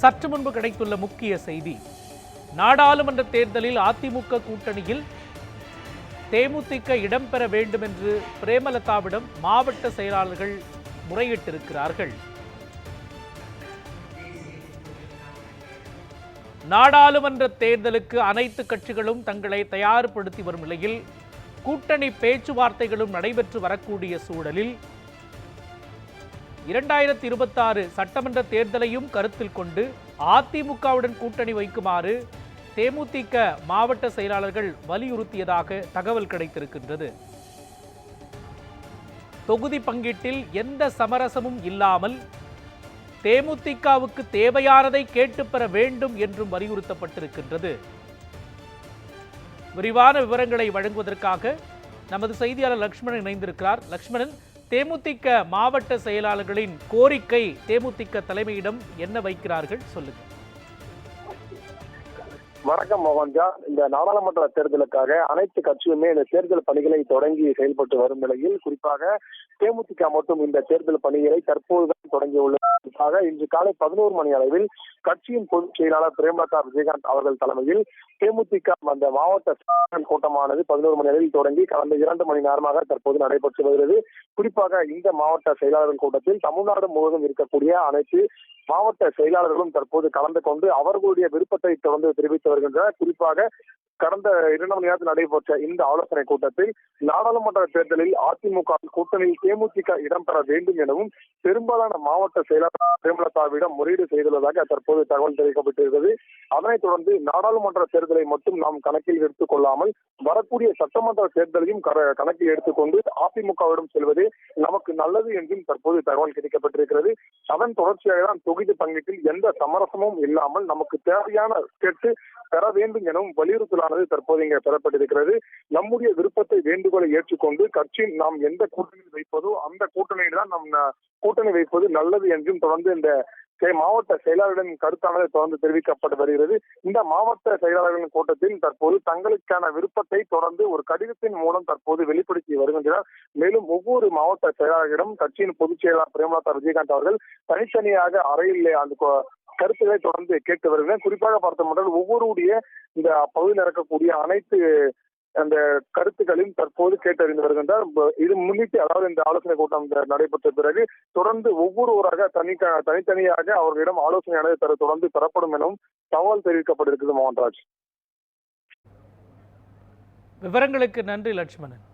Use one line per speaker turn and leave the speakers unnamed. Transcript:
சற்று முன்பு கிடைத்துள்ள முக்கிய செய்தி. நாடாளுமன்ற தேர்தலில் அதிமுக கூட்டணியில் தேமுதிக இடம்பெற வேண்டும் என்று பிரேமலதாவிடம் மாவட்ட செயலாளர்கள் முறையிட்டிருக்கிறார்கள். நாடாளுமன்ற தேர்தலுக்கு அனைத்து கட்சிகளும் தங்களை தயார்படுத்தி வரும் நிலையில் கூட்டணி பேச்சுவார்த்தைகளும் நடைபெற்று வரக்கூடிய சூழலில் இரண்டாயிரத்தி இருபத்தாறு சட்டமன்ற தேர்தலையும் கருத்தில் கொண்டு அதிமுகவுடன் கூட்டணி வைக்குமாறு தேமுதிக மாவட்ட செயலாளர்கள் வலியுறுத்தியதாக தகவல் கிடைத்திருக்கின்றது. தொகுதி பங்கீட்டில் எந்த சமரசமும் இல்லாமல் தேமுதிகவுக்கு தேவையானதை கேட்டு பெற வேண்டும் என்றும் வலியுறுத்தப்பட்டிருக்கின்றது. விரிவான விவரங்களை வழங்குவதற்காக நமது செய்தியாளர் லக்ஷ்மணன் இணைந்திருக்கிறார். லக்ஷ்மணன் தேமுதிக மாவட்ட செயலாளர்களின் கோரிக்கை தேமுதிக தலைமையிடம் என்ன வைக்கிறார்கள்? சொல்லுங்க.
வணக்கம் மோகன்ஜா. இந்த நாடாளுமன்ற தேர்தலுக்காக அனைத்து கட்சியுமே இந்த தேர்தல் பணிகளை தொடங்கி செயல்பட்டு வரும் நிலையில் குறிப்பாக தேமுதிக மட்டும் இந்த தேர்தல் பணிகளை தற்போதுதான் தொடங்கியுள்ளதாக இன்று காலை பதினோரு மணி அளவில் கட்சியின் பொதுச் செயலாளர் பிரேமலதா விஜயகாந்த் அவர்கள் தலைமையில் தேமுதிக அந்த மாவட்ட கூட்டமானது பதினோரு மணி அளவில் தொடங்கி கடந்த இரண்டு மணி நேரமாக தற்போது நடைபெற்று வருகிறது. குறிப்பாக இந்த மாவட்ட செயலாளர்கள் கூட்டத்தில் தமிழ்நாடு முழுவதும் இருக்கக்கூடிய அனைத்து மாவட்ட செயலாளர்களும் தற்போது கலந்து கொண்டு அவர்களுடைய விருப்பத்தை தொடர்ந்து தெரிவித்து வருகின்றனர். குறிப்பாக கடந்த இரண்டு மணி நேரத்தில் நடைபெற்ற இந்த ஆலோசனை கூட்டத்தில் நாடாளுமன்ற தேர்தலில் அதிமுக கூட்டணியில் தேமுதிக இடம்பெற வேண்டும் எனவும் பெரும்பாலான மாவட்ட செயலாளர் பிரேமலதாவிடம் முறையீடு செய்துள்ளதாக தற்போது தகவல் தெரிவிக்கப்பட்டிருக்கிறது. அதனைத் தொடர்ந்து நாடாளுமன்ற தேர்தலை மட்டும் நாம் கணக்கில் எடுத்துக் கொள்ளாமல் வரக்கூடிய சட்டமன்ற தேர்தலையும் கணக்கில் எடுத்துக்கொண்டு அதிமுகவிடம் செல்வது நமக்கு நல்லது என்றும் தற்போது தகவல் கிடைக்கப்பட்டிருக்கிறது. அதன் தொடர்ச்சியாக தான் தொகுதி பங்கீட்டில் எந்த சமரசமும் இல்லாமல் நமக்கு தேவையான கேட்டு பெற வேண்டும் எனவும் வலியுறுத்தலானது தற்போது இங்கே பெறப்பட்டிருக்கிறது. நம்முடைய விருப்பத்தை வேண்டுகோளை ஏற்றுக்கொண்டு கட்சியின் நாம் எந்த கூட்டணியில் வைப்பதோ அந்த கூட்டணியில் தான் நம் கூட்டணி வைப்பது நல்லது என்றும் தொடர்ந்து இந்த மாவட்ட செயலாளர்களின் கருத்தானது தொடர்ந்து தெரிவிக்கப்பட்டு வருகிறது. இந்த மாவட்ட செயலாளர்களின் கூட்டத்தில் தற்போது தங்களுக்கான விருப்பத்தை தொடர்ந்து ஒரு கடிதத்தின் மூலம் தற்போது வெளிப்படுத்தி வருகின்றனர். மேலும் ஒவ்வொரு மாவட்ட செயலாளர்களிடம் கட்சியின் பொதுச் செயலாளர் பிரேமலதா விஜயகாந்த் அவர்கள் தனித்தனியாக அறையில் அந்த கருத்துக்களை தொடர்ந்து கேட்டு வருகிறேன் குறிப்பாக பார்த்தோம்னால் ஒவ்வொருடைய இந்த பகுதியில் இருக்கக்கூடிய அனைத்து அந்த கருத்துக்களையும் தற்போது கேட்டறிந்து வருகின்றார். இது முன்னிட்டு அதாவது இந்த ஆலோசனை கூட்டம் நடைபெற்ற பிறகு தொடர்ந்து ஒவ்வொருவராக தனி தனித்தனியாக அவர்களிடம் ஆலோசனையானது தர தொடர்ந்து பெறப்படும் எனவும் தகவல் தெரிவிக்கப்பட்டிருக்கிறது மோகன்ராஜ்.
விவரங்களுக்கு நன்றி லட்சுமணன்.